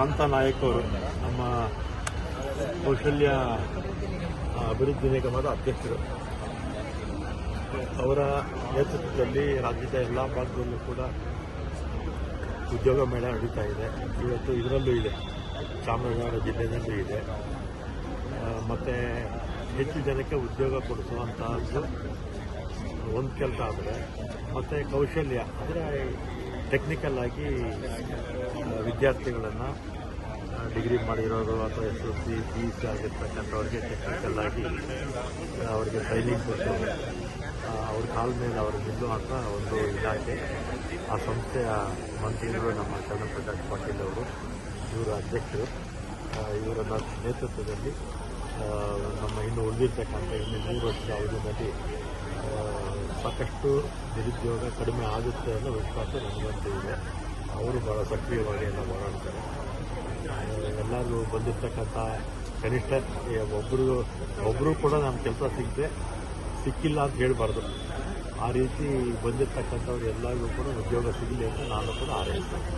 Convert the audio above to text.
ಕಾಂತಾ ನಾಯಕ್ ನಮ್ಮ ಕೌಶಲ್ಯ ಅಭಿವೃದ್ಧಿ ನಿಗಮದ ಅಧ್ಯಕ್ಷರು. ಅವರ ನೇತೃತ್ವದಲ್ಲಿ ರಾಜ್ಯದ ಎಲ್ಲ ಭಾಗದಲ್ಲೂ ಕೂಡ ಉದ್ಯೋಗ ಮೇಳ ನಡೀತಾ ಇದೆ. ಇವತ್ತು ಇದರಲ್ಲೂ ಇದೆ. ಚಾಮರಾಜನಗರ ಜಿಲ್ಲೆಯಲ್ಲೂ ಇದೆ. ಮತ್ತು ಹೆಚ್ಚು ಜನಕ್ಕೆ ಉದ್ಯೋಗ ಕೊಡಿಸುವಂತಹದ್ದು ಒಂದು ಕೆಲಸ ಆದರೆ, ಮತ್ತೆ ಕೌಶಲ್ಯ, ಅಂದರೆ ಟೆಕ್ನಿಕಲ್ ಆಗಿ ವಿದ್ಯಾರ್ಥಿಗಳನ್ನು ಡಿಗ್ರಿ ಮಾಡಿರೋರು ಅಥವಾ S S C P C ಆಗಿರ್ತಕ್ಕಂಥವ್ರಿಗೆ technical ಆಗಿ ಅವರಿಗೆ ಟ್ರೈನಿಂಗ್ ಕೊಟ್ಟು ಅವ್ರ ಕಾಲ ಮೇಲೆ ಅವರು ಅಂತ ಒಂದು ಇಲಾಖೆ. ಆ ಸಂಸ್ಥೆಯ ಮಂತ್ರಿಗಳು ನಮ್ಮ ಚಂದ್ರಪ್ರಕಾಶ್ ಪಾಟೀಲ್ ಅವರು, ಇವರ ಅಧ್ಯಕ್ಷರು. ಇವರ ನೇತೃತ್ವದಲ್ಲಿ ನಮ್ಮ ಇನ್ನು ಉಳಿದಿರ್ತಕ್ಕಂಥ ಇನ್ನು ಮೂರು ವರ್ಷದ ಅವಧಿಯಲ್ಲಿ ಸಾಕಷ್ಟು ನಿರುದ್ಯೋಗ ಕಡಿಮೆ ಆಗುತ್ತೆ ಅನ್ನೋ ವಿಶ್ವಾಸ ನನಗಂತೂ ಇದೆ. ಅವರು ಬಹಳ ಸಕ್ರಿಯವಾಗಿ ಎಲ್ಲ ಹೋರಾಡ್ತಾರೆ. ಎಲ್ಲರೂ ಬಂದಿರ್ತಕ್ಕಂಥ ಕನಿಷ್ಠ ಒಬ್ಬರು ಒಬ್ಬರು ಕೂಡ ನಮ್ಮ ಕೆಲಸ ಸಿಗದೆ, ಸಿಕ್ಕಿಲ್ಲ ಅಂತ ಹೇಳಬಾರ್ದು. ಆ ರೀತಿ ಬಂದಿರ್ತಕ್ಕಂಥವ್ರು ಎಲ್ಲರಿಗೂ ಕೂಡ ಉದ್ಯೋಗ ಸಿಗಲಿ ಅಂತ ನಾನು ಕೂಡ ಆರೈಸ್ತೇನೆ.